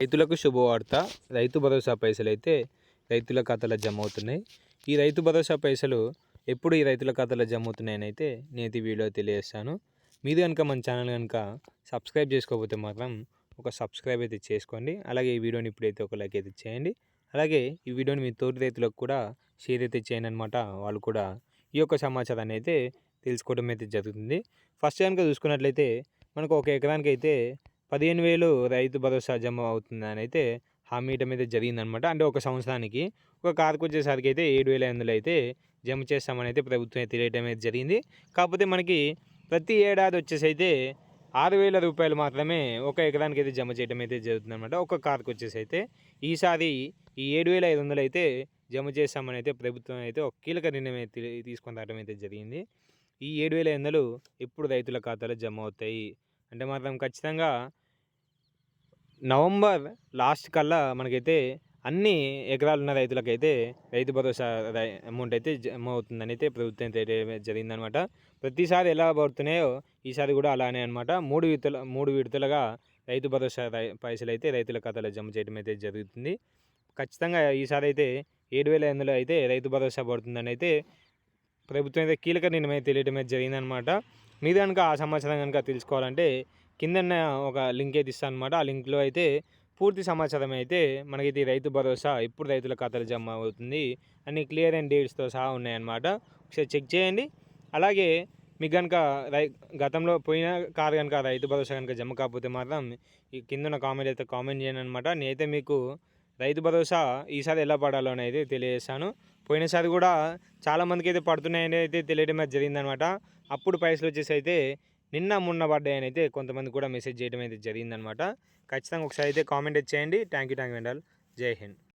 రైతులకు శుభవార్త. రైతు భరోసా పైసలు అయితే రైతుల ఖాతాలో జమ అవుతున్నాయి ఈ రైతు భరోసా పైసలు ఎప్పుడు ఈ రైతుల ఖాతాలో జమ అవుతున్నాయని అయితే నేటి వీడియో తెలియజేస్తాను. మీరు కనుక మన ఛానల్ కనుక సబ్స్క్రైబ్ చేసుకోకపోతే మాత్రం ఒక సబ్స్క్రైబ్ అయితే చేసుకోండి. అలాగే ఈ వీడియోని ఇప్పుడైతే ఒక లైక్ అయితే చేయండి. అలాగే ఈ వీడియోని మీ తోటి రైతులకు కూడా షేర్ అయితే చేయండి అనమాట వాళ్ళు కూడా ఈ యొక్క సమాచారాన్ని అయితే తెలుసుకోవడం అయితే జరుగుతుంది. ఫస్ట్ కనుక చూసుకున్నట్లయితే మనకు ఒక ఎకరానికి అయితే పదిహేను వేలు రైతు భరోసా జమ అవుతుందని అయితే హామీట మీద అయితే జరిగిందనమాట. అంటే ఒక సంవత్సరానికి ఒక కారుకు వచ్చేసరికి అయితే ఏడు వేల ఎనిమిది అయితే జమ చేస్తామని అయితే ప్రభుత్వం అయితే తెలియడం అయితే జరిగింది. కాకపోతే మనకి ప్రతి ఏడాది వచ్చేసి అయితే ఆరు వేల రూపాయలు మాత్రమే ఒక ఎకరానికి అయితే జమ చేయడం అయితే జరుగుతుందన్నమాట ఒక కారుకు వచ్చేసి అయితే ఈసారి ఈ ఏడు వేల ఐదు వందలు అయితే జమ చేస్తామని అయితే ప్రభుత్వం అయితే ఒక కీలక నిర్ణయం అయితే తీసుకొని రావడం అయితే జరిగింది. ఈ ఏడు వేల ఐదు వందలు ఎప్పుడు రైతుల ఖాతాలో జమ అవుతాయి? అంటే మాత్రం ఖచ్చితంగా నవంబర్ లాస్ట్ కల్లా మనకైతే అన్ని ఎకరాలు ఉన్న రైతులకైతే రైతు భరోసా అమౌంట్ అయితే జమ అవుతుందని అయితే ప్రభుత్వం జరిగిందనమాట. ప్రతిసారి ఎలా పడుతున్నాయో ఈసారి కూడా అలానే అనమాట. మూడు విడతల మూడు విడతలుగా రైతు భరోసా పైసలు అయితే రైతుల ఖాతాలో జమ చేయడం అయితే జరుగుతుంది. ఖచ్చితంగా ఈసారి అయితే ఏడు వేల ఎనిమిదిలో అయితే రైతు భరోసా పడుతుందని అయితే ప్రభుత్వం అయితే కీలక నిర్ణయం తెలియడం అయితే జరిగిందనమాట. మీరు కనుక ఆ సమాచారం కనుక తెలుసుకోవాలంటే కింద ఒక లింక్ అయితే ఇస్తాను అనమాట ఆ లింక్లో అయితే పూర్తి సమాచారం అయితే మనకి రైతు భరోసా ఇప్పుడు రైతుల ఖాతాలు జమ అవుతుంది. అన్ని క్లియర్ అండ్ డేట్స్తో సహా ఉన్నాయన్నమాట. ఒకసారి చెక్ చేయండి. అలాగే మీకు కనుక రై గతంలో పోయిన కారు కనుక రైతు భరోసా కనుక జమ కాకపోతే మాత్రం ఈ కింద కామెంట్ అయితే కామెంట్ చేయను అనమాట నేనైతే మీకు రైతు భరోసా ఈసారి ఎలా పడాలో అనేది తెలియజేస్తాను. పోయినసారి కూడా చాలామందికి అయితే పడుతున్నాయని అయితే తెలియడం జరిగిందనమాట అప్పుడు పైసలు వచ్చేసి అయితే నిన్న మొన్న పడ్డాయని అయితే కొంతమంది కూడా మెసేజ్ చేయడం అయితే జరిగిందనమాట ఖచ్చితంగా ఒకసారి అయితే కామెంట్ చేయండి. థ్యాంక్ యూ థ్యాంక్ యూ జై హింద్.